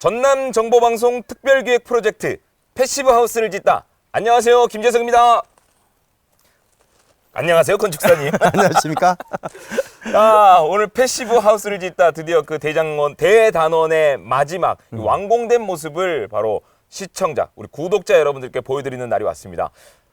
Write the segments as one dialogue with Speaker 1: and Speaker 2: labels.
Speaker 1: 전남 정보방송 특별기획 프로젝트 패시브 하우스를 짓다. 안녕하세요, 김재석입니다. 안녕하세요, 건축사님.
Speaker 2: 안녕하십니까?
Speaker 1: 아, 오늘 패시브 하우스를 짓다 드디어 그 대장원 대단원의 마지막 이 완공된 모습을 바로 시청자, 우리 구독자 여러분들께 보여드리는 날이 왔습니다.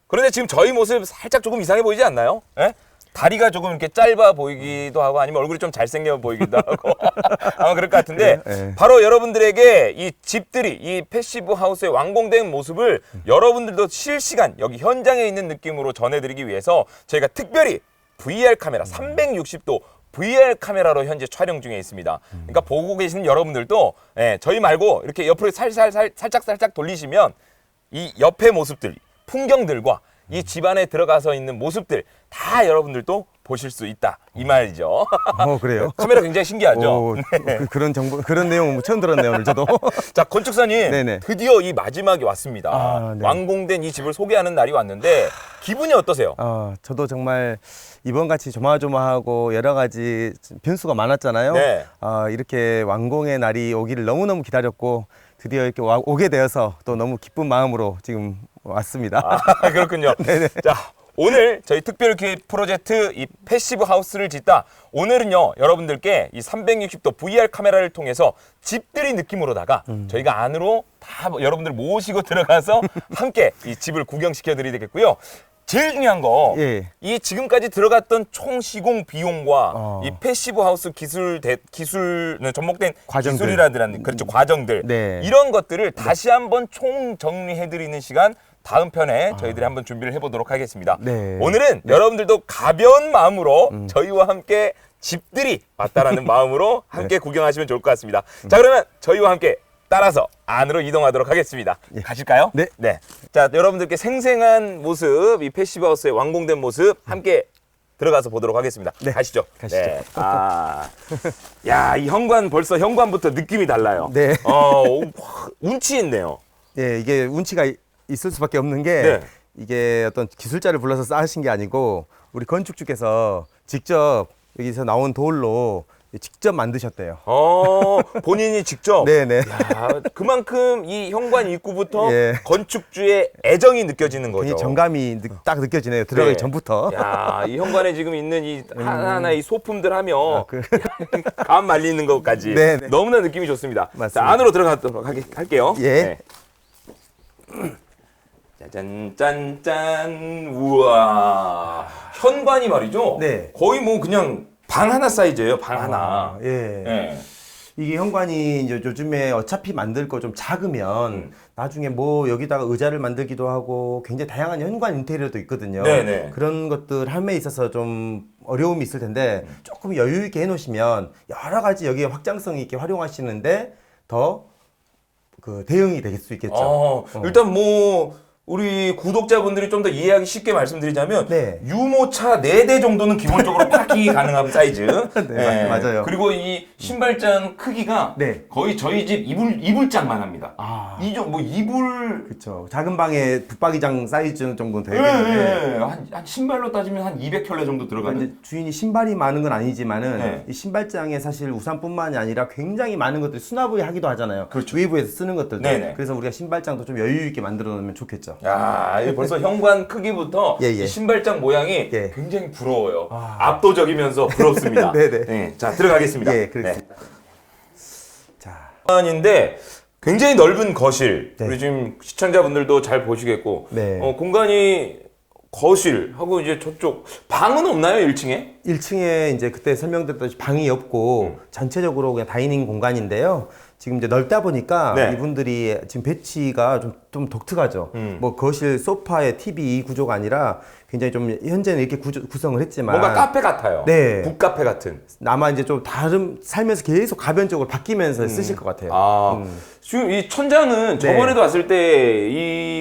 Speaker 1: 그런데 지금 저희 모습 살짝 조금 이상해 보이지 않나요? 예? 다리가 조금 이렇게 짧아 보이기도 하고 아니면 얼굴이 좀 잘생겨 보이기도 하고 아마 그럴 것 같은데?
Speaker 2: 예.
Speaker 1: 바로 여러분들에게 이 집들이 이 패시브 하우스의 완공된 모습을 여러분들도 실시간 여기 현장에 있는 느낌으로 전해드리기 위해서 저희가 특별히 VR 카메라 360도 VR 카메라로 현재 촬영 중에 있습니다. 그러니까 보고 계시는 여러분들도 예, 저희 말고 이렇게 옆으로 살살 살, 살짝 살짝 돌리시면 이 옆의 모습들, 풍경들과 이 집안에 들어가서 있는 모습들 다 여러분들도 보실 수 있다 이 말이죠.
Speaker 2: 어 그래요?
Speaker 1: 카메라 굉장히 신기하죠.
Speaker 2: 오, 그, 런 정보 그런 내용 처음 들었네요 오늘 저도.
Speaker 1: 자 건축사님
Speaker 2: 네네.
Speaker 1: 드디어 이 마지막이 왔습니다.
Speaker 2: 아, 네.
Speaker 1: 완공된 이 집을 소개하는 날이 왔는데 기분이 어떠세요?
Speaker 2: 어, 저도 정말 이번 같이 조마조마하고 여러 가지 변수가 많았잖아요.
Speaker 1: 네.
Speaker 2: 어, 이렇게 완공의 날이 오기를 너무 너무 기다렸고 드디어 이렇게 와- 오게 되어서 또 너무 기쁜 마음으로 지금 왔습니다.
Speaker 1: 아, 그렇군요. 자, 오늘 저희 특별 기획 프로젝트 이 패시브 하우스를 짓다. 오늘은요, 여러분들께 이 360도 VR 카메라를 통해서 집들이 느낌으로다가
Speaker 2: 음.
Speaker 1: 저희가 안으로 다 여러분들 모시고 들어가서 함께 이 집을 구경시켜 드리야 되겠고요. 제일 중요한 거,
Speaker 2: 예.
Speaker 1: 이 지금까지 들어갔던 총 시공 비용과
Speaker 2: 어.
Speaker 1: 이 패시브 하우스 기술 대, 기술 네, 접목된
Speaker 2: 과정들.
Speaker 1: 기술이라든 그렇죠 과정들
Speaker 2: 네.
Speaker 1: 이런 것들을 다시 한번 총 정리해 드리는 시간 다음 편에 저희들이 한번 준비를 해보도록 하겠습니다.
Speaker 2: 아. 네.
Speaker 1: 오늘은 여러분들도 가벼운 마음으로 저희와 함께 집들이 왔다라는 마음으로 함께 구경하시면 좋을 것 같습니다. 자 그러면 저희와 함께 따라서 안으로 이동하도록 하겠습니다. 가실까요?
Speaker 2: 네.
Speaker 1: 네. 자 여러분들께 생생한 모습, 이 패시브 하우스의 완공된 모습 함께 들어가서 보도록 하겠습니다.
Speaker 2: 네.
Speaker 1: 가시죠.
Speaker 2: 가시죠.
Speaker 1: 네. 아, 야, 이 현관 벌써 현관부터 느낌이 달라요.
Speaker 2: 네.
Speaker 1: 어, 확 운치 있네요.
Speaker 2: 예, 이게 운치가 이- 있을 수밖에 없는 게
Speaker 1: 네.
Speaker 2: 이게 어떤 기술자를 불러서 쌓으신 게 아니고 우리 건축주께서 직접 여기서 나온 돌로 직접 만드셨대요.
Speaker 1: 어, 본인이 직접.
Speaker 2: 네네.
Speaker 1: 야, 그만큼 이 현관 입구부터
Speaker 2: 예.
Speaker 1: 건축주의 애정이 느껴지는 거죠.
Speaker 2: 굉장히 정감이 느- 딱 느껴지네요. 들어가기
Speaker 1: 네.
Speaker 2: 전부터.
Speaker 1: 야, 이 현관에 지금 있는 이 하나하나 이 소품들 하며
Speaker 2: 아, 그-
Speaker 1: 감 말리는 것까지
Speaker 2: 네 네.
Speaker 1: 너무나 느낌이 좋습니다.
Speaker 2: 맞습니다.
Speaker 1: 자, 안으로 들어가도록 하게- 할게요.
Speaker 2: 예.
Speaker 1: 짜잔 짠짠 우와 현관이 말이죠.
Speaker 2: 네.
Speaker 1: 거의 뭐 그냥 방 하나 사이즈예요. 방 하나.
Speaker 2: 아, 예.
Speaker 1: 예.
Speaker 2: 이게 현관이 이제 요즘에 어차피 만들 거 좀 작으면
Speaker 1: 음.
Speaker 2: 나중에 뭐 여기다가 의자를 만들기도 하고 굉장히 다양한 현관 인테리어도 있거든요.
Speaker 1: 네네.
Speaker 2: 그런 것들 함에 있어서 좀 어려움이 있을 텐데
Speaker 1: 음.
Speaker 2: 조금 여유 있게 해놓으시면 여러 가지 여기에 확장성 있게 활용하시는데 더 그 대응이 될 수 있겠죠.
Speaker 1: 어, 일단 뭐 우리 구독자분들이 좀 더 이해하기 쉽게 말씀드리자면
Speaker 2: 네.
Speaker 1: 유모차 4대 정도는 기본적으로 파킹이 가능한 사이즈.
Speaker 2: 네, 맞아요.
Speaker 1: 그리고 이 신발장 크기가
Speaker 2: 네.
Speaker 1: 거의 저희 집 이불 이불장만 합니다.
Speaker 2: 아.
Speaker 1: 이정 뭐 이불
Speaker 2: 그렇죠. 작은 방에 붙박이장 사이즈 정도는
Speaker 1: 예,
Speaker 2: 되겠는데
Speaker 1: 예, 한, 한 신발로 따지면 한 200켤레 정도 들어가는.
Speaker 2: 이제 주인이 신발이 많은 건 아니지만은
Speaker 1: 네.
Speaker 2: 이 신발장에 사실 우산뿐만이 아니라 굉장히 많은 것들이 수납을 하기도 하잖아요.
Speaker 1: 그렇죠.
Speaker 2: 웨이브에서 쓰는 것들도.
Speaker 1: 네네.
Speaker 2: 그래서 우리가 신발장도 좀 여유 있게 만들어 놓으면 좋겠죠.
Speaker 1: 야, 이게 벌써 현관 크기부터
Speaker 2: 예, 예.
Speaker 1: 이 신발장 모양이
Speaker 2: 예.
Speaker 1: 굉장히 부러워요.
Speaker 2: 아.
Speaker 1: 압도적이면서 부럽습니다.
Speaker 2: 네네.
Speaker 1: 네, 자 들어가겠습니다.
Speaker 2: 예, 그렇습니다. 자,
Speaker 1: 공간인데 굉장히 넓은 거실.
Speaker 2: 네.
Speaker 1: 우리 지금 시청자분들도 잘 보시겠고,
Speaker 2: 네.
Speaker 1: 어, 공간이 거실하고 이제 저쪽 방은 없나요, 1층에?
Speaker 2: 1층에 이제 그때 설명드렸듯이 방이 없고
Speaker 1: 음.
Speaker 2: 전체적으로 그냥 다이닝 공간인데요. 지금 이제 넓다 보니까
Speaker 1: 네.
Speaker 2: 이분들이 지금 배치가 좀, 좀 독특하죠.
Speaker 1: 음.
Speaker 2: 뭐 거실 소파에 TV 이 구조가 아니라 굉장히 좀 현재는 이렇게 구조, 구성을 했지만
Speaker 1: 뭔가 카페 같아요.
Speaker 2: 네.
Speaker 1: 북카페 같은.
Speaker 2: 아마 이제 좀 다른 살면서 계속 가변적으로 바뀌면서 쓰실 것 같아요.
Speaker 1: 음. 아,
Speaker 2: 음.
Speaker 1: 지금 이 천장은
Speaker 2: 네.
Speaker 1: 저번에도 왔을 때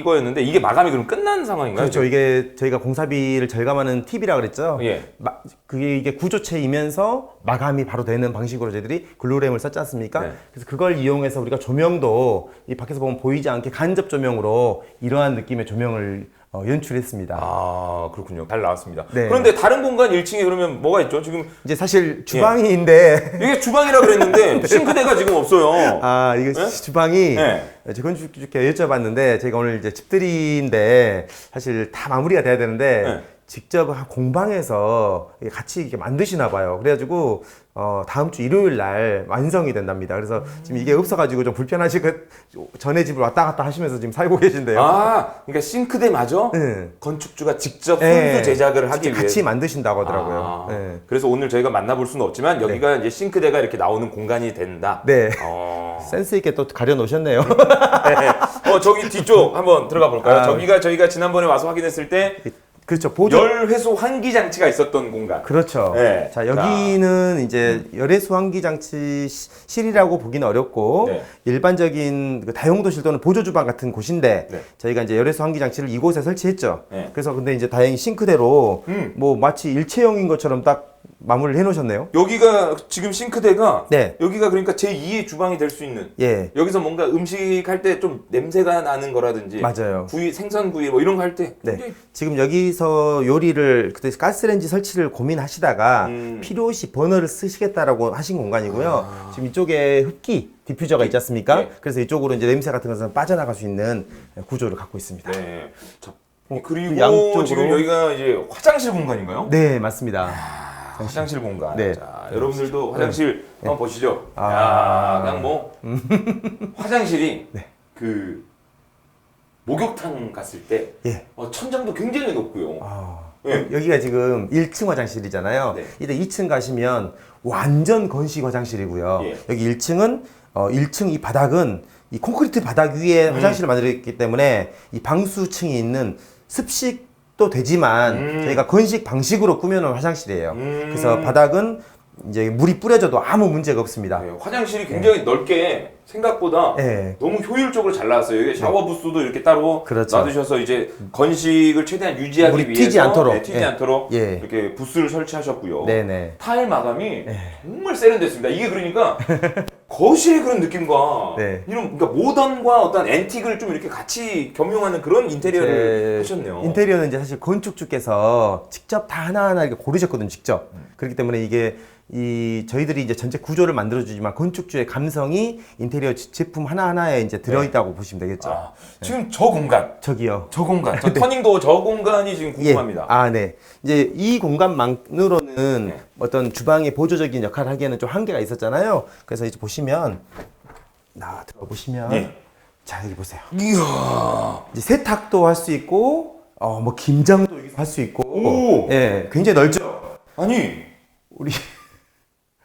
Speaker 1: 이거였는데 이게 마감이 그럼 끝난 상황인가요?
Speaker 2: 그렇죠. 이게 저희가 공사비를 절감하는 팁이라 그랬죠.
Speaker 1: 예.
Speaker 2: 마- 그 그게 이게 구조체이면서 마감이 바로 되는 방식으로 저희들이 글루램을 썼지 않습니까?
Speaker 1: 네.
Speaker 2: 그래서 그걸 이용해서 우리가 조명도 이 밖에서 보면 보이지 않게 간접 조명으로 이러한 느낌의 조명을 어, 연출했습니다.
Speaker 1: 아 그렇군요. 잘 나왔습니다.
Speaker 2: 네.
Speaker 1: 그런데 다른 공간 1층에 그러면 뭐가 있죠? 지금
Speaker 2: 이제 사실 주방인데
Speaker 1: 이게 주방이라 그랬는데 싱크대가 지금 없어요.
Speaker 2: 아 이게
Speaker 1: 네?
Speaker 2: 주방이
Speaker 1: 네.
Speaker 2: 제 건축주께 여쭤봤는데 제가 오늘 이제 집들이인데 사실 다 마무리가 돼야 되는데
Speaker 1: 네.
Speaker 2: 직접 한 공방에서 이게 같이 이렇게 만드시나 봐요. 그래가지고 어, 다음 주 일요일 날 완성이 된답니다. 그래서 지금 이게 없어가지고 좀 불편하시고 전에 집을 왔다 갔다 하시면서 지금 살고 계신데요.
Speaker 1: 아 그러니까 싱크대 마저
Speaker 2: 네.
Speaker 1: 건축주가 직접
Speaker 2: 네.
Speaker 1: 손수 제작을 하기
Speaker 2: 같이
Speaker 1: 위해
Speaker 2: 만드신다고 하더라고요.
Speaker 1: 아,
Speaker 2: 네.
Speaker 1: 그래서 오늘 저희가 만나볼 수는 없지만 여기가 이제 싱크대가 이렇게 나오는 공간이 된다.
Speaker 2: 네.
Speaker 1: 어.
Speaker 2: 센스 있게 또 가려 놓으셨네요.
Speaker 1: 네. 어 저기 뒤쪽 한번 들어가 볼까요?
Speaker 2: 아.
Speaker 1: 저기가 저희가 지난번에 와서 확인했을 때
Speaker 2: 그렇죠. 보조
Speaker 1: 열 회수 환기 장치가 있었던 공간.
Speaker 2: 그렇죠.
Speaker 1: 네.
Speaker 2: 자 여기는 이제 열애수 환기 장치 시- 실이라고 보기는 어렵고
Speaker 1: 네.
Speaker 2: 일반적인 그 다용도실 또는 보조 주방 같은 곳인데
Speaker 1: 네.
Speaker 2: 저희가 이제 열애수 환기 장치를 이곳에 설치했죠.
Speaker 1: 네.
Speaker 2: 그래서 근데 이제 다행히 싱크대로
Speaker 1: 음.
Speaker 2: 뭐 마치 일체형인 것처럼 딱 마무리를 해놓으셨네요.
Speaker 1: 여기가 지금 싱크대가
Speaker 2: 네.
Speaker 1: 여기가 그러니까 제 2의 주방이 될 수 있는
Speaker 2: 예.
Speaker 1: 여기서 뭔가 음식 할 때 좀 냄새가 나는 거라든지
Speaker 2: 맞아요.
Speaker 1: 구이 생선 구이 뭐 이런 거 할 때
Speaker 2: 네. 지금 여기서 요리를 그때 가스레인지 설치를 고민하시다가
Speaker 1: 음.
Speaker 2: 필요시 버너를 쓰시겠다라고 하신 공간이고요. 지금 이쪽에 흡기 디퓨저가 있지 않습니까?
Speaker 1: 아. 네.
Speaker 2: 그래서 이쪽으로 이제 냄새 같은 것은 빠져나갈 수 있는 구조를 갖고 있습니다. 네,
Speaker 1: 네. 자, 그리고
Speaker 2: 양쪽으로.
Speaker 1: 지금 여기가 이제 화장실 공간인가요?
Speaker 2: 네, 맞습니다.
Speaker 1: 아, 화장실 공간.
Speaker 2: 네.
Speaker 1: 자, 여러분들도 화장실 한번 보시죠.
Speaker 2: 아.
Speaker 1: 야, 그냥 뭐 화장실이
Speaker 2: 네.
Speaker 1: 그 목욕탕 갔을 때
Speaker 2: 예.
Speaker 1: 어, 천장도 굉장히 높고요.
Speaker 2: 아,
Speaker 1: 네.
Speaker 2: 여기가 지금 1층 화장실이잖아요.
Speaker 1: 네.
Speaker 2: 이때 2층 가시면 완전 건식 화장실이고요.
Speaker 1: 예.
Speaker 2: 여기 1층은 어, 1층 이 바닥은 이 콘크리트 바닥 위에
Speaker 1: 음.
Speaker 2: 화장실을 만들었기 때문에 이 방수층이 있는 습식 도 되지만
Speaker 1: 음.
Speaker 2: 저희가 건식 방식으로 꾸며놓은 화장실이에요.
Speaker 1: 음.
Speaker 2: 그래서 바닥은 이제 물이 뿌려져도 아무 문제가 없습니다.
Speaker 1: 네, 화장실이 굉장히 넓게 생각보다
Speaker 2: 네.
Speaker 1: 너무 효율적으로 잘 나왔어요. 여기 샤워 부스도 이렇게 따로
Speaker 2: 그렇죠.
Speaker 1: 놔두셔서 이제 건식을 최대한 유지하기
Speaker 2: 물이
Speaker 1: 위해서
Speaker 2: 튀지 않도록.
Speaker 1: 네, 튀지
Speaker 2: 예.
Speaker 1: 않도록
Speaker 2: 예.
Speaker 1: 이렇게 부스를 설치하셨고요.
Speaker 2: 네네.
Speaker 1: 타일 마감이 정말 세련됐습니다. 이게 그러니까 거실의 그런 느낌과
Speaker 2: 네.
Speaker 1: 이런 그러니까 모던과 어떤 앤틱을 좀 이렇게 같이 겸용하는 그런 인테리어를
Speaker 2: 제
Speaker 1: 하셨네요.
Speaker 2: 인테리어는 이제 사실 건축주께서 직접 다 하나하나 이렇게 고르셨거든요, 직접. 그렇기 때문에 이게 이 저희들이 이제 전체 구조를 만들어주지만 건축주의 감성이 인테리어 지- 제품 하나하나에 이제 들어있다고 보시면 되겠죠.
Speaker 1: 아, 지금 저 공간,
Speaker 2: 저기요.
Speaker 1: 저 공간, 저 터닝도 저 공간이 지금 궁금합니다.
Speaker 2: 예. 아, 네. 이제 이 공간만으로는
Speaker 1: 네.
Speaker 2: 어떤 주방의 보조적인 역할을 하기에는 좀 한계가 있었잖아요. 그래서 이제 보시면 나 들어 보시면
Speaker 1: 예.
Speaker 2: 자 여기 보세요.
Speaker 1: 이야,
Speaker 2: 이제 세탁도 할 수 있고 어 뭐 김장도 할 수 있고
Speaker 1: 오!
Speaker 2: 예 굉장히 넓죠
Speaker 1: 아니
Speaker 2: 우리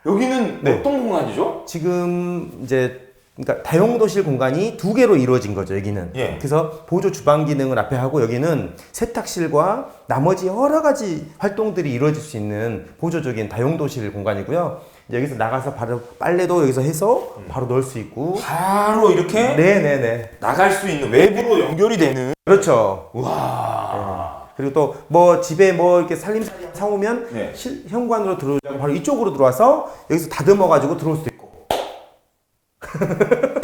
Speaker 1: 여기는
Speaker 2: 네.
Speaker 1: 어떤 공간이죠?
Speaker 2: 지금 이제 그러니까 다용도실 공간이 두 개로 이루어진 거죠 여기는
Speaker 1: 예.
Speaker 2: 그래서 보조 주방 기능을 앞에 하고 여기는 세탁실과 나머지 여러 가지 활동들이 이루어질 수 있는 보조적인 다용 도실 공간이고요 여기서 나가서 바로 빨래도 여기서 해서 바로 넣을 수 있고
Speaker 1: 바로 이렇게
Speaker 2: 네네네
Speaker 1: 나갈 수 있는 외부로 연결이 되는.
Speaker 2: 그렇죠
Speaker 1: 와.
Speaker 2: 그리고 또 뭐 집에 뭐 이렇게 살림살이 사오면
Speaker 1: 네.
Speaker 2: 실, 현관으로 들어오지 않고 바로 이쪽으로 들어와서 여기서 다듬어 가지고 들어올 수도 있고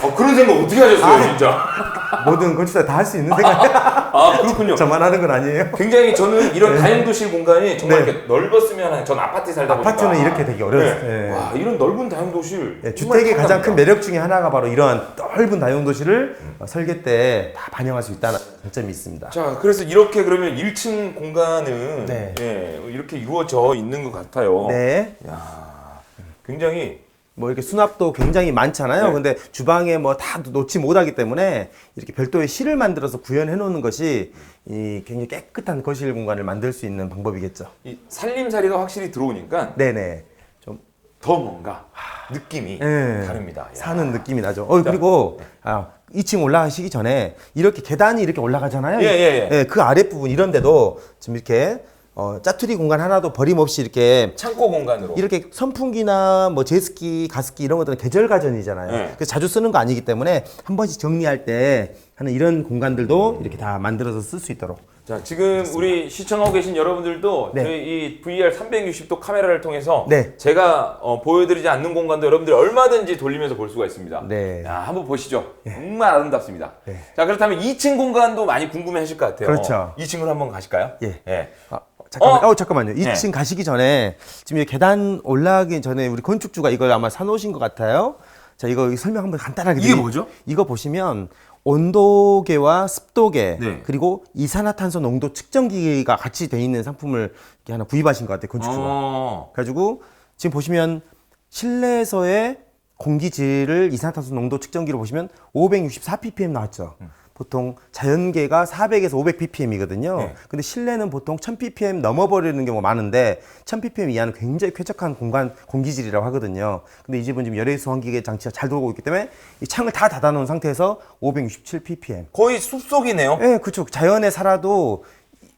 Speaker 1: 어, 그런 생각 어떻게 하셨어요, 진짜?
Speaker 2: 모든 건축사 다 할 수 있는 생각
Speaker 1: 아, 그렇군요.
Speaker 2: 저만 하는 건 아니에요.
Speaker 1: 굉장히 저는 이런 다용도실 공간이 정말
Speaker 2: 네.
Speaker 1: 이렇게 넓었으면 하는 전 아파트에 살다 보니까
Speaker 2: 아파트는 이렇게 되기 어려워요.
Speaker 1: 네.
Speaker 2: 예.
Speaker 1: 와 이런 넓은 다용도실
Speaker 2: 예,
Speaker 1: 정말
Speaker 2: 주택의 가장. 큰 매력 중에 하나가 바로 이러한 넓은 다용도실을 어, 설계 때 다 반영할 수 있다는 장점이 있습니다.
Speaker 1: 자 그래서 이렇게 그러면 1층 공간은
Speaker 2: 네.
Speaker 1: 예, 이렇게 이루어져 있는 것 같아요
Speaker 2: 네.
Speaker 1: 야 굉장히
Speaker 2: 뭐 이렇게 수납도 굉장히 많잖아요.
Speaker 1: 네.
Speaker 2: 근데 주방에 뭐 다 놓지 못하기 때문에 이렇게 별도의 실을 만들어서 구현해 놓는 것이 이 굉장히 깨끗한 거실 공간을 만들 수 있는 방법이겠죠.
Speaker 1: 이 살림살이가 확실히 들어오니까
Speaker 2: 네네.
Speaker 1: 좀더 뭔가 느낌이
Speaker 2: 예,
Speaker 1: 다릅니다 야.
Speaker 2: 사는 느낌이 나죠. 어 그리고 아 2층 올라가시기 전에 이렇게 계단이 이렇게 올라가잖아요.
Speaker 1: 예, 예, 예.
Speaker 2: 그 아랫 부분 이런 데도 지금 이렇게 어, 짜투리 공간 하나도 버림없이 이렇게
Speaker 1: 창고 공간으로
Speaker 2: 이렇게 선풍기나 뭐 제습기, 가습기 이런 것들은 계절 가전이잖아요.
Speaker 1: 네.
Speaker 2: 그래서 자주 쓰는 거 아니기 때문에 한 번씩 정리할 때 하는 이런 공간들도 이렇게 다 만들어서 쓸 수 있도록
Speaker 1: 자, 지금 우리 시청하고 계신 여러분들도
Speaker 2: 네.
Speaker 1: 저희 이 VR 360도 카메라를 통해서
Speaker 2: 네.
Speaker 1: 제가 어, 보여드리지 않는 공간도 여러분들이 얼마든지 돌리면서 볼 수가 있습니다.
Speaker 2: 네.
Speaker 1: 자, 한번 보시죠. 정말 아름답습니다.
Speaker 2: 네.
Speaker 1: 자, 그렇다면 2층 공간도 많이 궁금해 하실 것 같아요.
Speaker 2: 그렇죠.
Speaker 1: 2층으로 한번 가실까요?
Speaker 2: 예.
Speaker 1: 예.
Speaker 2: 아, 잠깐만.
Speaker 1: 어?
Speaker 2: 어? 잠깐만요. 2층 가시기 전에 지금 이 계단 올라가기 전에 우리 건축주가 이걸 아마 사놓으신 것 같아요. 자, 이거 설명 한번 간단하게.
Speaker 1: 이게
Speaker 2: 드리-
Speaker 1: 뭐죠?
Speaker 2: 이거 보시면 온도계와 습도계
Speaker 1: 네.
Speaker 2: 그리고 이산화탄소 농도 측정기가 같이 돼 있는 상품을 이렇게 하나 구입하신 것 같아요. 건축주가.
Speaker 1: 어.
Speaker 2: 그래가지고 지금 보시면 실내에서의 공기질을 이산화탄소 농도 측정기로 보시면 564 ppm 나왔죠. 보통 자연계가 400에서 500 ppm이거든요.
Speaker 1: 네.
Speaker 2: 근데 실내는 보통 1000 ppm 넘어버리는 경우가 많은데 1000 ppm 이하는 굉장히 쾌적한 공간 공기질이라고 하거든요. 근데 이 집은 지금 열외수 환기계 장치가 잘 돌고 있기 때문에 이 창을 다 닫아 놓은 상태에서 567 ppm.
Speaker 1: 거의 숲속이네요.
Speaker 2: 예, 그렇죠. 자연에 살아도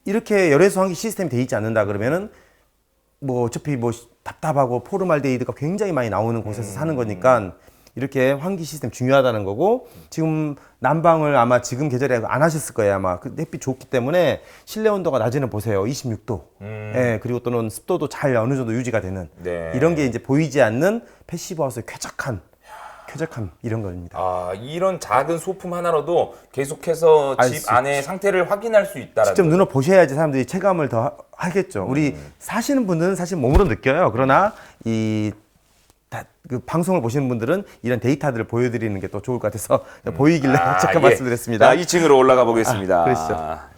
Speaker 2: 이렇게 열외수 환기 시스템이 돼 있지 않는다 그러면은 뭐 어차피 뭐 답답하고 포르말데이드가 굉장히 많이 나오는 곳에서 사는 거니까 이렇게 환기 시스템 중요하다는 거고 지금 난방을 아마 지금 계절에 안 하셨을 거예요 아마. 그 햇빛 좋기 때문에 실내 온도가 낮에는 보세요. 26도. 예 그리고 또는 습도도 잘 어느 정도 유지가 되는
Speaker 1: 네.
Speaker 2: 이런 게 이제 보이지 않는 패시브 하우스의 쾌적한 쾌적함 이런 겁니다.
Speaker 1: 아, 이런 작은 소품 하나로도 계속해서
Speaker 2: 알집수
Speaker 1: 안의 상태를 확인할 수 있다라는
Speaker 2: 직접 눈으로 보셔야지 사람들이 체감을 더 하- 하겠죠. 우리 사시는 분들은 사실 몸으로 느껴요. 그러나 이 다, 그 방송을 보시는 분들은 이런 데이터들을 보여드리는 게 또 좋을 것 같아서 보이길래 잠깐
Speaker 1: 예.
Speaker 2: 말씀드렸습니다.
Speaker 1: 자, 2층으로 올라가 보겠습니다.
Speaker 2: 아, 그러시죠.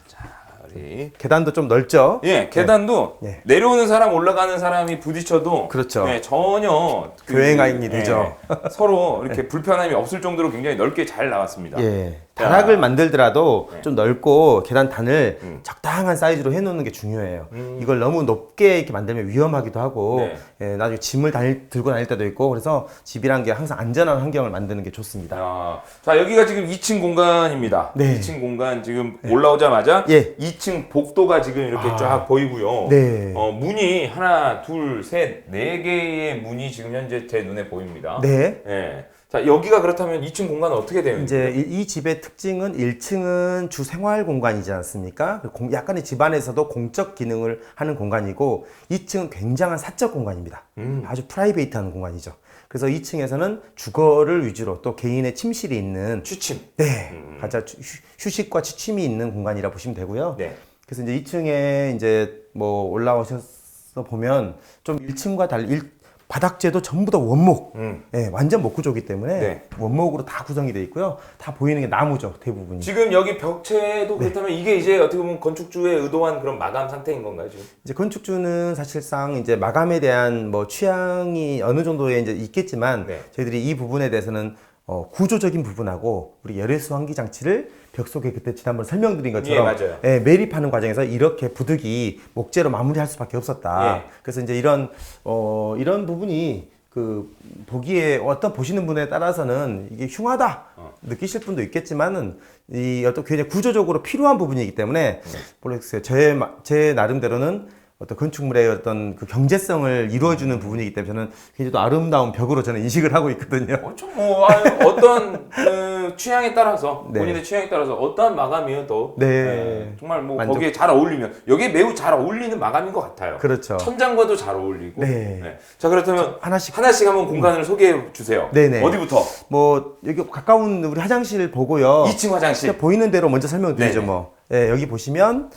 Speaker 1: 자, 우리
Speaker 2: 계단도 좀 넓죠.
Speaker 1: 예, 계단도
Speaker 2: 네.
Speaker 1: 내려오는 사람 올라가는 사람이 부딪혀도
Speaker 2: 그렇죠.
Speaker 1: 예, 전혀 그-
Speaker 2: 교행하인이 되죠.
Speaker 1: 예, 서로 이렇게 불편함이 없을 정도로 굉장히 넓게 잘 나왔습니다.
Speaker 2: 예. 다락을 만들더라도
Speaker 1: 네.
Speaker 2: 좀 넓고 계단 단을
Speaker 1: 음.
Speaker 2: 적당한 사이즈로 해놓는 게 중요해요. 이걸 너무 높게 이렇게 만들면 위험하기도 하고
Speaker 1: 네.
Speaker 2: 예, 나중에 짐을 다닐, 들고 다닐 때도 있고 그래서 집이란 게 항상 안전한 환경을 만드는 게 좋습니다.
Speaker 1: 아, 자 여기가 지금 2층 공간입니다.
Speaker 2: 네.
Speaker 1: 2층 공간 지금 올라오자마자
Speaker 2: 예.
Speaker 1: 2층 복도가 지금 이렇게
Speaker 2: 아.
Speaker 1: 쫙 보이고요.
Speaker 2: 네.
Speaker 1: 어, 문이 하나, 둘, 셋, 네 개의 문이 지금 현재 제 눈에 보입니다.
Speaker 2: 네.
Speaker 1: 예. 자 여기가 그렇다면 2층 공간은 어떻게 되어 있나요?
Speaker 2: 이제 이, 이 집의 특징은 1층은 주 생활 공간이지 않습니까? 그 공- 약간의 집안에서도 공적 기능을 하는 공간이고 2층은 굉장한 사적 공간입니다.
Speaker 1: 음.
Speaker 2: 아주 프라이베이트한 공간이죠. 그래서 2층에서는 주거를 위주로 또 개인의 침실이 있는
Speaker 1: 취침.
Speaker 2: 네, 가장 휴- 휴식과 취침이 있는 공간이라 보시면 되고요.
Speaker 1: 네.
Speaker 2: 그래서 이제 2층에 이제 뭐 올라오셔서 보면 좀 1층과 달리 일- 바닥재도 전부 다 원목,
Speaker 1: 음.
Speaker 2: 예, 완전 목구조기 때문에
Speaker 1: 네.
Speaker 2: 원목으로 다 구성이 돼 있고요. 다 보이는 게 나무죠, 대부분이.
Speaker 1: 지금 여기 벽체도
Speaker 2: 네.
Speaker 1: 그렇다면 이게 이제 어떻게 보면 건축주의 의도한 그런 마감 상태인 건가요 지금?
Speaker 2: 이제 건축주는 사실상 이제 마감에 대한 뭐 취향이 어느 정도에 이제 있겠지만
Speaker 1: 네.
Speaker 2: 저희들이 이 부분에 대해서는 어, 구조적인 부분하고 우리 열외수 환기 장치를 벽 속에 그때 지난번 설명드린 것처럼
Speaker 1: 예, 맞아요.
Speaker 2: 예, 매립하는 과정에서 이렇게 부득이 목재로 마무리할 수밖에 없었다.
Speaker 1: 예.
Speaker 2: 그래서 이제 이런 어, 이런 부분이 그 보기에 어떤 보시는 분에 따라서는 이게 흉하다
Speaker 1: 어.
Speaker 2: 느끼실 분도 있겠지만은 이 어떤 굉장히 구조적으로 필요한 부분이기 때문에 모르겠어요. 제, 마- 제 나름대로는 어떤 건축물의 어떤 그 경제성을 이루어주는 부분이기 때문에 저는 굉장히 또 아름다운 벽으로 저는 인식을 하고 있거든요.
Speaker 1: 어좀 뭐 아유, 어떤 그 취향에 따라서
Speaker 2: 네.
Speaker 1: 본인의 취향에 따라서 어떠한 마감이어도
Speaker 2: 네.
Speaker 1: 예, 정말 뭐
Speaker 2: 만족.
Speaker 1: 거기에 잘 어울리면 여기에 매우 잘 어울리는 마감인 것 같아요.
Speaker 2: 그렇죠.
Speaker 1: 천장과도 잘 어울리고.
Speaker 2: 네.
Speaker 1: 자 그렇다면
Speaker 2: 하나씩
Speaker 1: 하나씩 한번 공간을 소개해 주세요.
Speaker 2: 네네.
Speaker 1: 어디부터?
Speaker 2: 뭐 여기 가까운 우리 화장실 보고요.
Speaker 1: 2층 화장실.
Speaker 2: 보이는 대로 먼저 설명드리죠
Speaker 1: 네네.
Speaker 2: 뭐. 예, 여기 보시면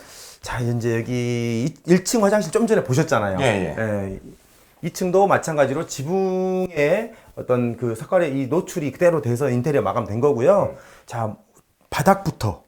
Speaker 2: 자 이제 여기 1층 화장실 좀 전에 보셨잖아요.
Speaker 1: 예,
Speaker 2: 예. 2층도 마찬가지로 지붕에 어떤 그 석가래 이 노출이 그대로 돼서 인테리어 마감된 거고요.
Speaker 1: 음.
Speaker 2: 자 바닥부터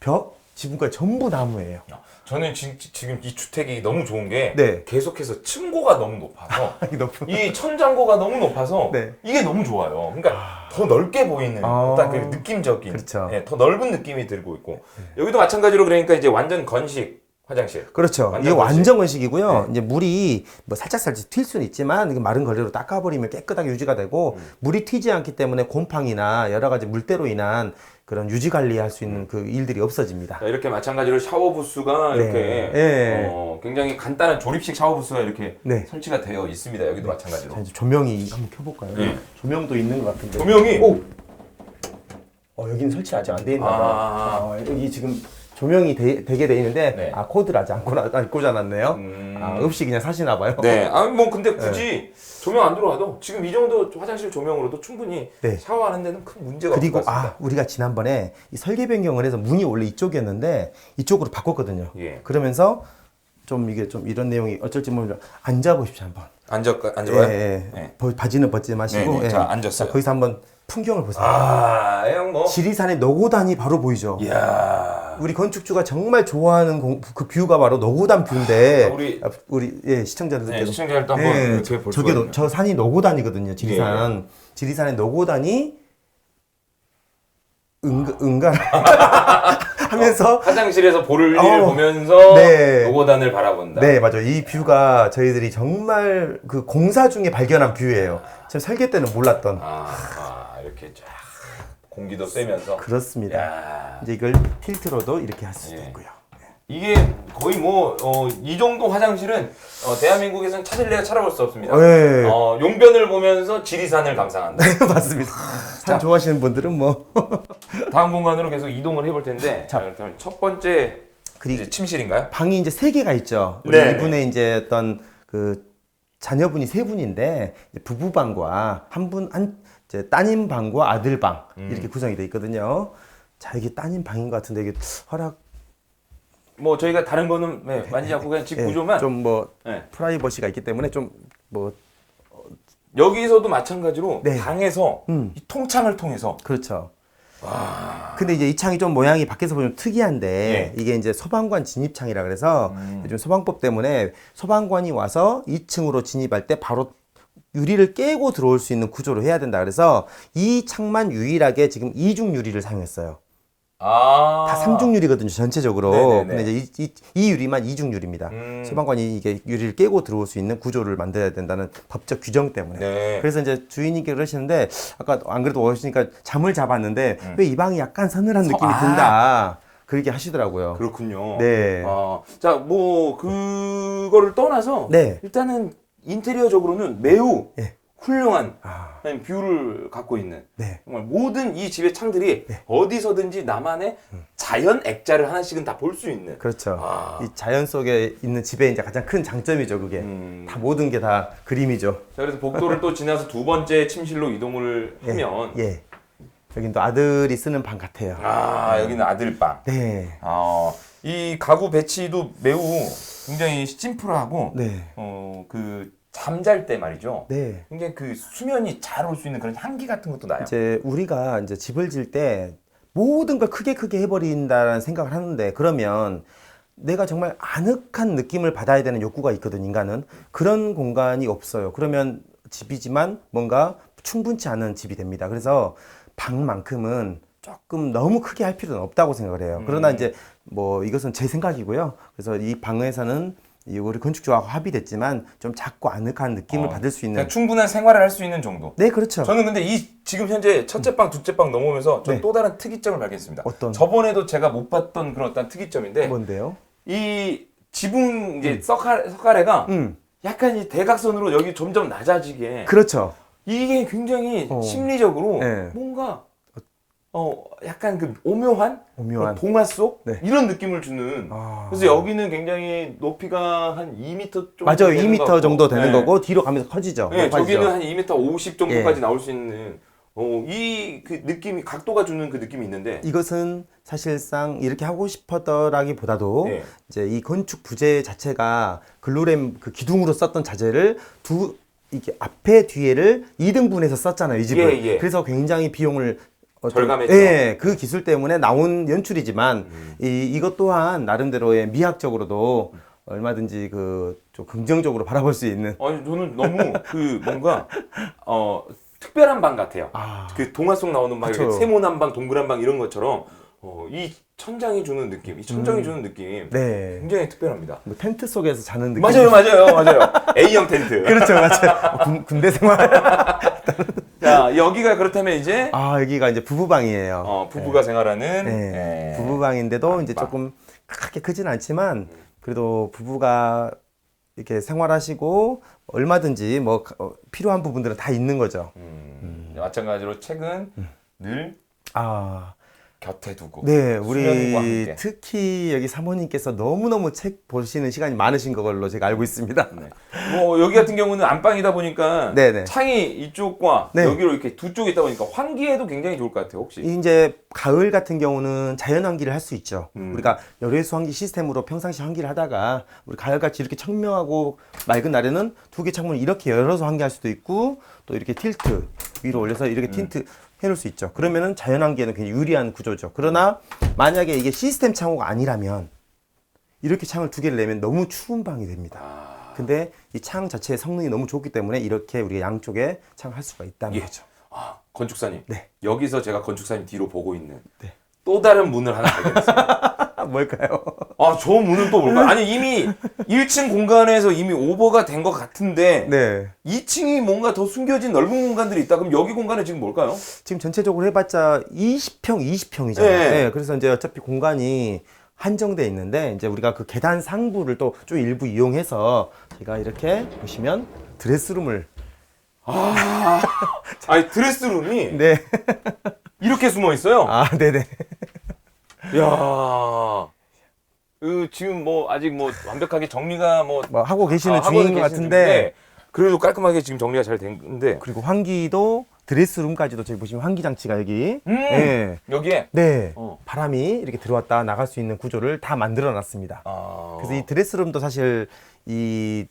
Speaker 2: 벽 지붕까지 전부 나무예요.
Speaker 1: 저는 지, 금이 주택이 너무 좋은 게
Speaker 2: 네.
Speaker 1: 계속해서 층고가 너무 높아서
Speaker 2: 높은.
Speaker 1: 이 천장고가 너무 높아서
Speaker 2: 네.
Speaker 1: 이게 너무 좋아요. 그러니까 더 넓게 보이는
Speaker 2: 아.
Speaker 1: 어떤 그 느낌적인
Speaker 2: 그렇죠.
Speaker 1: 예, 더 넓은 느낌이 들고 있고 여기도 마찬가지로 그러니까 이제 완전 건식 화장실.
Speaker 2: 그렇죠.
Speaker 1: 완전
Speaker 2: 이게
Speaker 1: 건식.
Speaker 2: 완전 건식이고요. 이제 물이 뭐 살짝 살짝 튈 수는 있지만 이게 마른 걸레로 닦아버리면 깨끗하게 유지가 되고 물이 튀지 않기 때문에 곰팡이나 여러 가지 물때로 인한 그런 유지 관리할 수 있는 그 일들이 없어집니다.
Speaker 1: 자, 이렇게 마찬가지로 샤워 부스가
Speaker 2: 네.
Speaker 1: 이렇게
Speaker 2: 예.
Speaker 1: 어, 굉장히 간단한 조립식 샤워 부스가 이렇게
Speaker 2: 네.
Speaker 1: 설치가 되어 있습니다. 여기도 마찬가지로.
Speaker 2: 자, 이제 조명이 한번 켜볼까요?
Speaker 1: 네.
Speaker 2: 조명도 있는 것 같은데.
Speaker 1: 조명이
Speaker 2: 오. 어 여기는 설치 아직 안 돼 있나 봐.
Speaker 1: 아.
Speaker 2: 어, 여기 지금 조명이 되, 게돼 있는데
Speaker 1: 네.
Speaker 2: 아 코드를 아직 안 꽂아, 안 꽂아놨네요.
Speaker 1: 음.
Speaker 2: 아, 없이 그냥 사시나 봐요.
Speaker 1: 네. 아니 뭐 근데 굳이 조명 안 들어와도 지금 이 정도 화장실 조명으로도 충분히
Speaker 2: 네.
Speaker 1: 샤워하는 데는 큰 문제가 없을
Speaker 2: 그리고
Speaker 1: 것 같습니다.
Speaker 2: 아 우리가 지난번에 이 설계 변경을 해서 문이 원래 이쪽이었는데 이쪽으로 바꿨거든요.
Speaker 1: 예.
Speaker 2: 그러면서 좀 이게 좀 이런 내용이 어쩔지 모르겠 앉아 보십시오 한번.
Speaker 1: 앉아 앉아봐요.
Speaker 2: 예, 예.
Speaker 1: 네.
Speaker 2: 버- 바지는 벗지 마시고.
Speaker 1: 네, 네. 자, 앉았어요.
Speaker 2: 거기서 한번 풍경을 보세요.
Speaker 1: 아, 형 뭐.
Speaker 2: 지리산의 노고단이 바로 보이죠.
Speaker 1: 이야.
Speaker 2: 우리 건축주가 정말 좋아하는 공- 그 뷰가 바로 노고단 뷰인데
Speaker 1: 아, 우리-
Speaker 2: 아, 우리 예 시청자들께도
Speaker 1: 네, 시청자들도 한번 이렇게 볼
Speaker 2: 저게 노-. 저 산이 노고단이거든요. 지리산
Speaker 1: 예.
Speaker 2: 지리산의 노고단이 은가 은가 하면서
Speaker 1: 화장실에서 볼일을
Speaker 2: 어,
Speaker 1: 보면서
Speaker 2: 네.
Speaker 1: 노고단을 바라본다.
Speaker 2: 네 맞아 이 뷰가 저희들이 정말 그 공사 중에 발견한 뷰예요. 지금 설계 때는 몰랐던
Speaker 1: 아, 아, 이렇게 쫙 공기도 쐬면서.
Speaker 2: 그렇습니다.
Speaker 1: 야.
Speaker 2: 이제 이걸 필트로도 이렇게 할 수도
Speaker 1: 예.
Speaker 2: 있고요.
Speaker 1: 이게 거의 뭐이 정도 화장실은 어, 대한민국에서는 찾을래야 찾아볼 수 없습니다.
Speaker 2: 네.
Speaker 1: 어, 용변을 보면서 지리산을 감상한다.
Speaker 2: 맞습니다. 산 좋아하시는 분들은 뭐
Speaker 1: 다음 공간으로 계속 이동을 해볼 텐데 자, 그렇다면 첫 번째
Speaker 2: 그리고
Speaker 1: 이제 침실인가요?
Speaker 2: 방이 이제 세 개가 있죠. 우리
Speaker 1: 네.
Speaker 2: 이분의 이제 어떤 그 자녀분이 세 분인데 이제 부부 방과 한 분 한 이제 따님 방과 아들 방
Speaker 1: 음.
Speaker 2: 이렇게 구성이 돼 있거든요. 자 이게 따님 방인 것 같은데 이게 허락
Speaker 1: 뭐 저희가 다른 거는 네, 만지지 않고 그냥 집
Speaker 2: 예,
Speaker 1: 구조만
Speaker 2: 좀뭐
Speaker 1: 네.
Speaker 2: 프라이버시가 있기 때문에 좀뭐
Speaker 1: 여기서도 마찬가지로
Speaker 2: 네.
Speaker 1: 방에서
Speaker 2: 음.
Speaker 1: 이 통창을 통해서
Speaker 2: 그렇죠. 근데 이제 이 창이 좀 모양이 밖에서 보면 특이한데
Speaker 1: 예.
Speaker 2: 이게 이제 소방관 진입창이라 그래서
Speaker 1: 음.
Speaker 2: 요즘 소방법 때문에 소방관이 와서 2층으로 진입할 때 바로 유리를 깨고 들어올 수 있는 구조로 해야 된다 그래서 이 창만 유일하게 지금 이중 유리를 사용했어요.
Speaker 1: 아.
Speaker 2: 다 삼중 유리거든요 전체적으로.
Speaker 1: 네네네.
Speaker 2: 근데 이제 이, 이, 이 유리만 이중 유리입니다.
Speaker 1: 음.
Speaker 2: 소방관이 이게 유리를 깨고 들어올 수 있는 구조를 만들어야 된다는 법적 규정 때문에.
Speaker 1: 네.
Speaker 2: 그래서 이제 주인님께 그러시는데 아까 안 그래도 오시니까 잠을 잡았는데
Speaker 1: 음.
Speaker 2: 왜이 방이 약간 서늘한
Speaker 1: 서-
Speaker 2: 느낌이
Speaker 1: 아.
Speaker 2: 든다. 그렇게 하시더라고요.
Speaker 1: 그렇군요.
Speaker 2: 네.
Speaker 1: 아, 자, 뭐 그거를 떠나서
Speaker 2: 네.
Speaker 1: 일단은 인테리어적으로는 매우
Speaker 2: 예.
Speaker 1: 훌륭한
Speaker 2: 아,
Speaker 1: 뷰를 갖고 있는
Speaker 2: 네.
Speaker 1: 정말 모든 이 집의 창들이 어디서든지 나만의 자연 액자를 하나씩은 다 볼 수 있는
Speaker 2: 그렇죠.
Speaker 1: 아.
Speaker 2: 이 자연 속에 있는 집의 이제 가장 큰 장점이죠, 그게.
Speaker 1: 음.
Speaker 2: 다 모든 게 다 그림이죠.
Speaker 1: 자 그래서 복도를 또 지나서 두 번째 침실로 이동을
Speaker 2: 예.
Speaker 1: 하면
Speaker 2: 예. 여긴 또 아들이 쓰는 방 같아요.
Speaker 1: 아 여기는 아들 방
Speaker 2: 네.
Speaker 1: 어, 이 가구 배치도 매우 굉장히 심플하고
Speaker 2: 네.
Speaker 1: 어, 그 잠잘 때 말이죠.
Speaker 2: 네.
Speaker 1: 굉장히 그 수면이 잘 올 수 있는 그런 향기 같은 것도 나요.
Speaker 2: 이제 우리가 이제 집을 질 때 모든 걸 크게 크게 해버린다는 생각을 하는데 그러면 내가 정말 아늑한 느낌을 받아야 되는 욕구가 있거든 인간은. 그런 공간이 없어요. 그러면 집이지만 뭔가 충분치 않은 집이 됩니다. 그래서 방만큼은 조금 너무 크게 할 필요는 없다고 생각을 해요. 그러나 이제 뭐 이것은 제 생각이고요 그래서 이 방에서는 이 우리 건축주와 합의됐지만 좀 작고 아늑한 느낌을
Speaker 1: 어,
Speaker 2: 받을 수 있는
Speaker 1: 그냥 충분한 생활을 할 수 있는 정도
Speaker 2: 네 그렇죠
Speaker 1: 저는 근데 이 지금 현재 첫째 방, 둘째 방 넘어오면서 저
Speaker 2: 네.
Speaker 1: 또 다른 특이점을 발견했습니다.
Speaker 2: 어떤?
Speaker 1: 저번에도 제가 못 봤던 그런 어떤 특이점인데
Speaker 2: 뭔데요?
Speaker 1: 이 지붕 이제 석가 석가래가
Speaker 2: 음
Speaker 1: 약간 이 대각선으로 여기 점점 낮아지게
Speaker 2: 그렇죠
Speaker 1: 이게 굉장히
Speaker 2: 어.
Speaker 1: 심리적으로
Speaker 2: 네.
Speaker 1: 뭔가 어 약간 그 오묘한,
Speaker 2: 오묘한.
Speaker 1: 그 동화 속
Speaker 2: 네.
Speaker 1: 이런 느낌을 주는.
Speaker 2: 아.
Speaker 1: 그래서 여기는 굉장히 높이가 한 2m 정도
Speaker 2: 맞아요.
Speaker 1: 되는
Speaker 2: 2m
Speaker 1: 것
Speaker 2: 정도. 되는
Speaker 1: 네.
Speaker 2: 거고 뒤로 가면서 커지죠.
Speaker 1: 네,
Speaker 2: 높아지죠.
Speaker 1: 저기는 한 2m 50 정도까지
Speaker 2: 예.
Speaker 1: 나올 수 있는 어, 이 그 느낌이 각도가 주는 그 느낌이 있는데
Speaker 2: 이것은 사실상 이렇게 하고 싶었더라기보다도
Speaker 1: 네.
Speaker 2: 이제 이 건축 부재 자체가 글로렘 그 기둥으로 썼던 자재를 두 이게 앞에 뒤에를 2등분해서 썼잖아요, 이 집을.
Speaker 1: 예, 예.
Speaker 2: 그래서 굉장히 비용을
Speaker 1: 절감했죠. 음.
Speaker 2: 예, 그 기술 때문에 나온 연출이지만 이 이것 또한 나름대로의 미학적으로도 얼마든지 그 좀 긍정적으로 바라볼 수 있는
Speaker 1: 아니 저는 너무 그 뭔가 어 특별한 방 같아요.
Speaker 2: 아.
Speaker 1: 그 동화 속 나오는 막
Speaker 2: 그쵸.
Speaker 1: 세모난 방, 동그란 방 이런 것처럼 어, 이 천장이 주는 느낌, 이 천정이 주는 느낌
Speaker 2: 음. 네.
Speaker 1: 굉장히 특별합니다.
Speaker 2: 뭐 텐트 속에서 자는 느낌.
Speaker 1: 맞아요, 맞아요, 맞아요. A형 텐트.
Speaker 2: 그렇죠, 맞아요. 군, 군대 생활.
Speaker 1: 자 여기가 그렇다면 이제
Speaker 2: 아 여기가 이제 부부방이에요.
Speaker 1: 어, 부부가 생활하는
Speaker 2: 네.
Speaker 1: 예.
Speaker 2: 부부방인데도 이제
Speaker 1: 안방.
Speaker 2: 조금 크게 크진 않지만 그래도 부부가 이렇게 생활하시고 얼마든지 뭐 어, 필요한 부분들은 다 있는 거죠.
Speaker 1: 음, 마찬가지로 책은 늘
Speaker 2: 아
Speaker 1: 곁에 두고
Speaker 2: 네, 우리. 특히 여기 사모님께서 너무너무 책 보시는 시간이 많으신 걸로 제가 알고 있습니다.
Speaker 1: 네. 뭐 여기 같은 경우는 안방이다 보니까
Speaker 2: 네네.
Speaker 1: 창이 이쪽과
Speaker 2: 네.
Speaker 1: 여기로 이렇게 두 쪽에 있다 보니까 환기에도 굉장히 좋을 것 같아요. 혹시
Speaker 2: 이제 가을 같은 경우는 자연 환기를 할 수 있죠.
Speaker 1: 음.
Speaker 2: 우리가 열외수 환기 시스템으로 평상시 환기를 하다가 우리 가을 같이 이렇게 청명하고 맑은 날에는 두 개 창문을 이렇게 열어서 환기할 수도 있고 또 이렇게 틸트 위로 올려서
Speaker 1: 음.
Speaker 2: 이렇게 틴트 해놓을 수 있죠. 그러면은 자연 환기에는 굉장히 유리한 구조죠. 그러나 만약에 이게 시스템 창호가 아니라면 이렇게 창을 두 개를 내면 너무 추운 방이 됩니다.
Speaker 1: 아,
Speaker 2: 근데 이 창 자체의 성능이 너무 좋기 때문에 이렇게 우리가 양쪽에 창을 할 수가 있다는
Speaker 1: 예.
Speaker 2: 거죠.
Speaker 1: 아, 건축사님.
Speaker 2: 네.
Speaker 1: 여기서 제가 건축사님 뒤로 보고 있는
Speaker 2: 네.
Speaker 1: 또 다른 문을 하나 발견했어요.
Speaker 2: 아, 뭘까요?
Speaker 1: 아, 저 문은 또 뭘까요? 아니 이미 1층 공간에서 이미 오버가 된 것 같은데
Speaker 2: 네.
Speaker 1: 2층이 뭔가 더 숨겨진 넓은 공간들이 있다. 그럼 여기 공간은 지금 뭘까요?
Speaker 2: 지금 전체적으로 해봤자 20평, 20평이잖아요.
Speaker 1: 네.
Speaker 2: 네. 그래서 이제 어차피 공간이 한정돼 있는데 이제 우리가 그 계단 상부를 또 좀 일부 이용해서 제가 이렇게 보시면 드레스룸을
Speaker 1: 아니 드레스룸이
Speaker 2: 네.
Speaker 1: 이렇게 숨어 있어요.
Speaker 2: 아, 네네.
Speaker 1: 야. 그 지금 뭐 아직 뭐 완벽하게 정리가 뭐
Speaker 2: 뭐 하고 계시는
Speaker 1: 아, 하고
Speaker 2: 중인 것
Speaker 1: 계신
Speaker 2: 같은데
Speaker 1: 중인데 그래도 깔끔하게 지금 정리가 잘 됐는데
Speaker 2: 그리고 환기도 드레스룸까지도 저기 보시면 환기 장치가 여기
Speaker 1: 음.
Speaker 2: 네.
Speaker 1: 여기에
Speaker 2: 네.
Speaker 1: 어.
Speaker 2: 바람이 이렇게 들어왔다 나갈 수 있는 구조를 다 만들어 놨습니다.
Speaker 1: 아.
Speaker 2: 그래서 이 드레스룸도 사실 이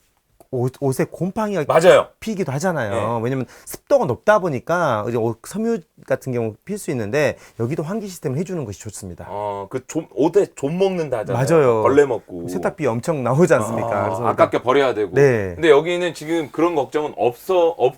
Speaker 2: 옷, 옷에 곰팡이가
Speaker 1: 맞아요.
Speaker 2: 피기도 하잖아요.
Speaker 1: 네.
Speaker 2: 왜냐면 습도가 높다 보니까 이제 옷 섬유 같은 경우 필 수 있는데 여기도 환기 시스템을 해주는 것이 좋습니다.
Speaker 1: 어그 옷에 좀 먹는다 하잖아요.
Speaker 2: 맞아요.
Speaker 1: 벌레 먹고.
Speaker 2: 세탁비 엄청 나오지 않습니까?
Speaker 1: 아,
Speaker 2: 그래서
Speaker 1: 아깝게 버려야 되고.
Speaker 2: 네.
Speaker 1: 근데 여기는 지금 그런 걱정은 없어 없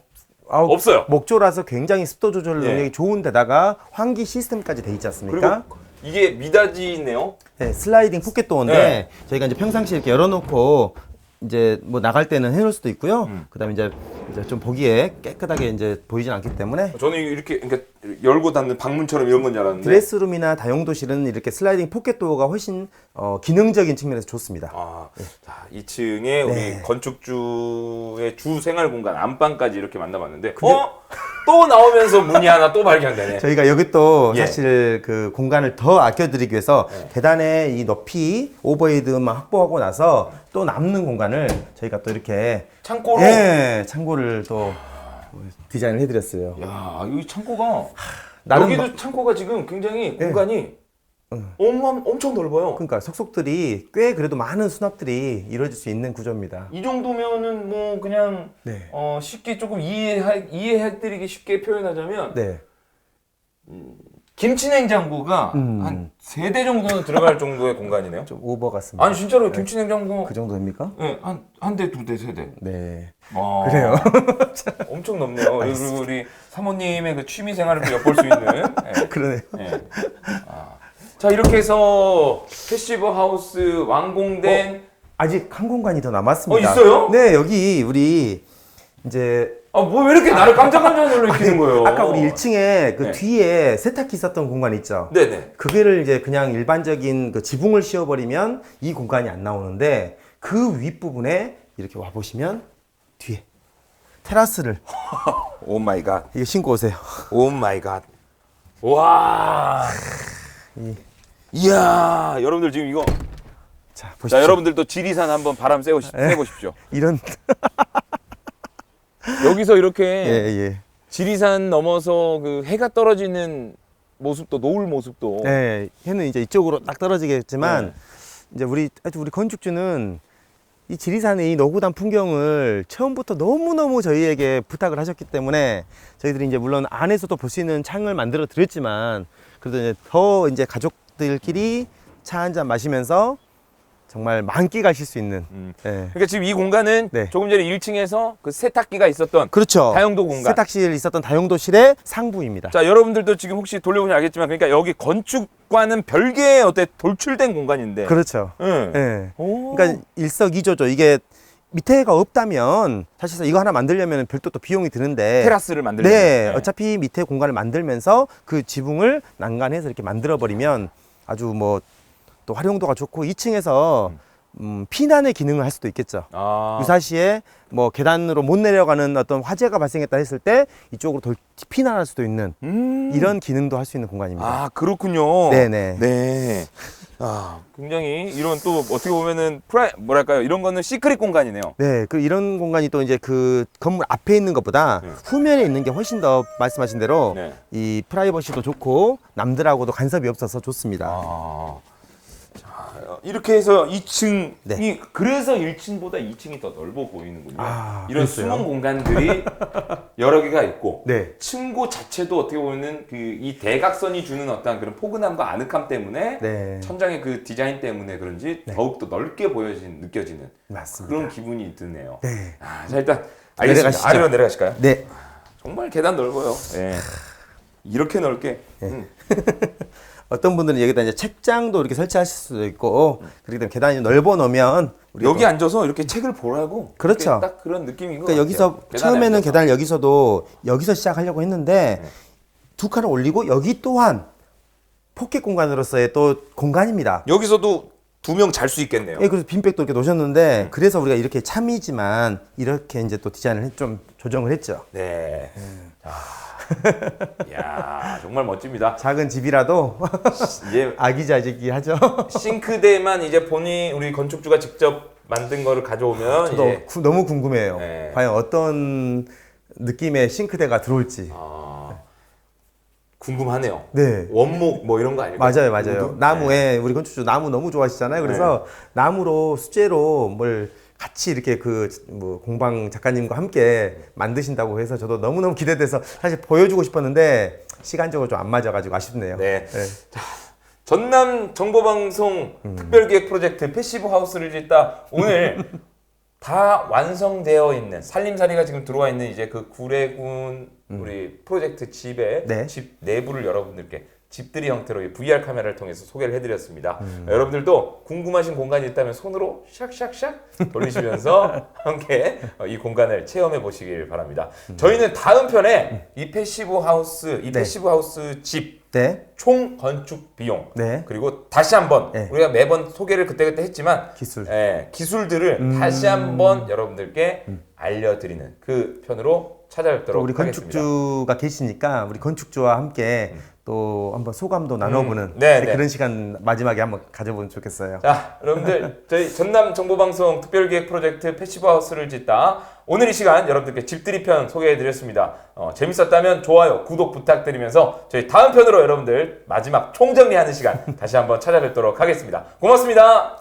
Speaker 2: 아우,
Speaker 1: 없어요.
Speaker 2: 목조라서 굉장히 습도 조절
Speaker 1: 네.
Speaker 2: 능력이 좋은 데다가 환기 시스템까지 돼 있지 않습니까?
Speaker 1: 그리고 이게 미닫이 있네요.
Speaker 2: 네, 슬라이딩 포켓 도어인데
Speaker 1: 네.
Speaker 2: 저희가 이제 평상시에 이렇게 열어놓고 이제 뭐 나갈 때는 해놓을 수도 있고요.
Speaker 1: 음.
Speaker 2: 그다음에 이제, 이제 좀 보기에 깨끗하게 이제 보이진 않기 때문에
Speaker 1: 저는 이렇게 그러니까 열고 닫는 방문처럼 이런 건 줄 알았는데.
Speaker 2: 드레스룸이나 다용도실은 이렇게 슬라이딩 포켓 도어가 훨씬 어, 기능적인 측면에서 좋습니다.
Speaker 1: 아, 자, 2층에 우리
Speaker 2: 네.
Speaker 1: 건축주의 주 생활 공간 안방까지 이렇게 만나봤는데, 어? 또 나오면서 문이 하나 또 발견되네.
Speaker 2: 저희가 여기 또
Speaker 1: 예.
Speaker 2: 사실 그 공간을 더 아껴드리기 위해서 계단의 이 높이 오버헤드만 확보하고 나서 또 남는 공간을 저희가 또 이렇게
Speaker 1: 창고로.
Speaker 2: 예 창고를 또 디자인을 해드렸어요.
Speaker 1: 야, 이 창고가. 여기도 창고가 지금 굉장히 공간이 엄, 엄청 넓어요.
Speaker 2: 그러니까 속속들이 꽤 그래도 많은 수납들이 이루어질 수 있는 구조입니다.
Speaker 1: 이 정도면은 뭐 그냥
Speaker 2: 네.
Speaker 1: 어, 쉽게 조금 이해해 이해해드리기 쉽게 표현하자면
Speaker 2: 네.
Speaker 1: 김치 냉장고가
Speaker 2: 음.
Speaker 1: 한 세 대 정도는 들어갈 정도의 공간이네요.
Speaker 2: 좀 오버 같습니다.
Speaker 1: 아니 진짜로 김치 냉장고
Speaker 2: 그 정도입니까?
Speaker 1: 예, 한한 대, 두 대, 세 대.
Speaker 2: 네.
Speaker 1: 아,
Speaker 2: 그래요.
Speaker 1: 엄청 넓네요. 그리고 우리 사모님의 그 취미 생활을 또 엿볼 수 있는. 예,
Speaker 2: 그러네요.
Speaker 1: 예. 아. 자 이렇게 해서 패시브 하우스 완공된
Speaker 2: 아직 한 공간이 더 남았습니다.
Speaker 1: 어, 있어요?
Speaker 2: 네, 여기 우리 이제
Speaker 1: 아 뭐 왜 이렇게 나를 깜짝깜짝 놀래키는 거예요?
Speaker 2: 아까 우리 1층에 그
Speaker 1: 네.
Speaker 2: 뒤에 세탁기 있었던 공간 있죠.
Speaker 1: 네네.
Speaker 2: 그게를 이제 그냥 일반적인 그 지붕을 씌워버리면 이 공간이 안 나오는데 그 윗부분에 이렇게 와 보시면 뒤에 테라스를
Speaker 1: 오 마이 갓.
Speaker 2: 이거 신고 오세요.
Speaker 1: 오 마이 갓. 와. 이 야 여러분들 지금 이거
Speaker 2: 자 보시죠.
Speaker 1: 자 여러분들도 지리산 한번 바람 쐬고 쐬보십시오.
Speaker 2: 이런
Speaker 1: 여기서 이렇게
Speaker 2: 예 예.
Speaker 1: 지리산 넘어서 그 해가 떨어지는 모습도 노을 모습도
Speaker 2: 예, 해는 이제 이쪽으로 딱 떨어지겠지만
Speaker 1: 네.
Speaker 2: 이제 우리 하여튼 우리 건축주는 이 지리산의 이 노구단 풍경을 처음부터 너무너무 저희에게 부탁을 하셨기 때문에 저희들이 이제 물론 안에서도 볼 수 있는 창을 만들어 드렸지만 그래도 이제 더 이제 가족 들끼리 차 한 잔 마시면서 정말 만끽하실 수 있는
Speaker 1: 음.
Speaker 2: 예.
Speaker 1: 그러니까 지금 이 공간은
Speaker 2: 네.
Speaker 1: 조금 전에 1층에서 그 세탁기가 있었던
Speaker 2: 그렇죠.
Speaker 1: 다용도 공간.
Speaker 2: 세탁실 있었던 다용도실의 상부입니다.
Speaker 1: 자 여러분들도 지금 혹시 돌려보시면 알겠지만 그러니까 여기 건축과는 별개의 어때 돌출된 공간인데.
Speaker 2: 그렇죠.
Speaker 1: 응.
Speaker 2: 예.
Speaker 1: 오.
Speaker 2: 그러니까 일석이조죠. 이게 밑에가 없다면 사실상 이거 하나 만들려면 별도 또 비용이 드는데
Speaker 1: 테라스를 만들면.
Speaker 2: 네, 어차피 밑에 공간을 만들면서 그 지붕을 난간해서 이렇게 만들어 버리면 아주 뭐 또 활용도가 좋고 2층에서 음, 피난의 기능을 할 수도 있겠죠.
Speaker 1: 아.
Speaker 2: 유사시에 뭐 계단으로 못 내려가는 어떤 화재가 발생했다 했을 때 이쪽으로 돌 피난할 수도 있는
Speaker 1: 음.
Speaker 2: 이런 기능도 할 수 있는 공간입니다.
Speaker 1: 아 그렇군요.
Speaker 2: 네네.
Speaker 1: 네. 아 굉장히 이런 또 어떻게 보면은 프라이 뭐랄까요 이런 거는 시크릿 공간이네요.
Speaker 2: 네, 그 이런 공간이 또 이제 그 건물 앞에 있는 것보다
Speaker 1: 네.
Speaker 2: 후면에 있는 게 훨씬 더 말씀하신 대로
Speaker 1: 네.
Speaker 2: 이 프라이버시도 좋고 남들하고도 간섭이 없어서 좋습니다.
Speaker 1: 아. 자, 이렇게 해서 2층이
Speaker 2: 네.
Speaker 1: 그래서 1층보다 2층이 더 넓어 보이는군요.
Speaker 2: 아,
Speaker 1: 이런
Speaker 2: 그랬어요?
Speaker 1: 숨은 공간들이 여러 개가 있고
Speaker 2: 네.
Speaker 1: 층고 자체도 어떻게 보면은 그 이 대각선이 주는 어떤 그런 포근함과 아늑함 때문에
Speaker 2: 네.
Speaker 1: 천장의 그 디자인 때문에 그런지 더욱 더 넓게 보여진 느껴지는
Speaker 2: 맞습니다.
Speaker 1: 그런 기분이 드네요.
Speaker 2: 네.
Speaker 1: 아, 자 일단 알겠습니다. 아래로 내려가실까요?
Speaker 2: 네.
Speaker 1: 정말 계단 넓어요. 예. 이렇게 넓게.
Speaker 2: 네.
Speaker 1: 음.
Speaker 2: 어떤 분들은 여기다 이제 책장도 이렇게 설치하실 수도 있고 그렇기 때문에 계단이 넓어 놓으면
Speaker 1: 여기 앉아서 이렇게 책을 보라고.
Speaker 2: 그렇죠.
Speaker 1: 딱 그런 느낌인 것
Speaker 2: 그러니까
Speaker 1: 같아요.
Speaker 2: 여기서 처음에는. 계단을 여기서도 여기서 시작하려고 했는데
Speaker 1: 네.
Speaker 2: 두 칸을 올리고 여기 또한 포켓 공간으로서의 또 공간입니다.
Speaker 1: 여기서도 두 명 잘 수 있겠네요.
Speaker 2: 예, 그래서 빈백도 이렇게 놓으셨는데
Speaker 1: 네.
Speaker 2: 그래서 우리가 이렇게 참이지만 이렇게 이제 또 디자인을 해- 좀 조정을 했죠.
Speaker 1: 네. 자. 야 정말 멋집니다.
Speaker 2: 작은 집이라도
Speaker 1: 이제
Speaker 2: 아기자기하죠.
Speaker 1: 싱크대만 이제 본인 우리 건축주가 직접 만든 거를 가져오면
Speaker 2: 저도
Speaker 1: 이제
Speaker 2: 구- 너무 궁금해요.
Speaker 1: 네.
Speaker 2: 과연 어떤 느낌의 싱크대가 들어올지.
Speaker 1: 아, 궁금하네요.
Speaker 2: 네.
Speaker 1: 원목 뭐 이런 거 아닐까요?
Speaker 2: 맞아요, 맞아요. 나무에 우리 건축주 나무 너무 좋아하시잖아요. 그래서
Speaker 1: 네.
Speaker 2: 나무로 수제로 뭘 같이 이렇게 그 뭐 공방 작가님과 함께 만드신다고 해서 저도 너무 너무 기대돼서 사실 보여주고 싶었는데 시간적으로 좀 안 맞아가지고 아쉽네요.
Speaker 1: 네. 전남 정보방송 특별기획 프로젝트 패시브 하우스를 짓다 오늘 다 완성되어 있는 살림살이가 지금 들어와 있는 이제 그 구례군 우리 프로젝트 집의
Speaker 2: 네.
Speaker 1: 집 내부를 여러분들께 집들이 형태로 이 VR 카메라를 통해서 소개를 해드렸습니다. 여러분들도 궁금하신 공간이 있다면 손으로 샥샥샥 돌리시면서 함께 어, 이 공간을 체험해 보시길 바랍니다. 저희는 다음 편에 이 패시브 하우스, 이
Speaker 2: 네.
Speaker 1: 패시브 하우스 집
Speaker 2: 네.
Speaker 1: 총 건축 비용
Speaker 2: 네.
Speaker 1: 그리고 다시 한번
Speaker 2: 네.
Speaker 1: 우리가 매번 소개를 그때그때 했지만
Speaker 2: 기술.
Speaker 1: 예, 기술들을 다시 한번 여러분들께 알려드리는 그 편으로
Speaker 2: 또
Speaker 1: 찾아뵙도록
Speaker 2: 우리
Speaker 1: 하겠습니다.
Speaker 2: 건축주가 계시니까 우리 건축주와 함께 또 한번 소감도 나눠보는
Speaker 1: 네,
Speaker 2: 네,
Speaker 1: 네.
Speaker 2: 그런 시간 마지막에 한번 가져보면 좋겠어요.
Speaker 1: 자, 여러분들 저희 전남 정보방송 특별기획 프로젝트 패시브 하우스를 짓다 오늘 이 시간 여러분들께 집들이 편 소개해드렸습니다. 어, 재밌었다면 좋아요, 구독 부탁드리면서 저희 다음 편으로 여러분들 마지막 총정리하는 시간 다시 한번 찾아뵙도록 하겠습니다. 고맙습니다.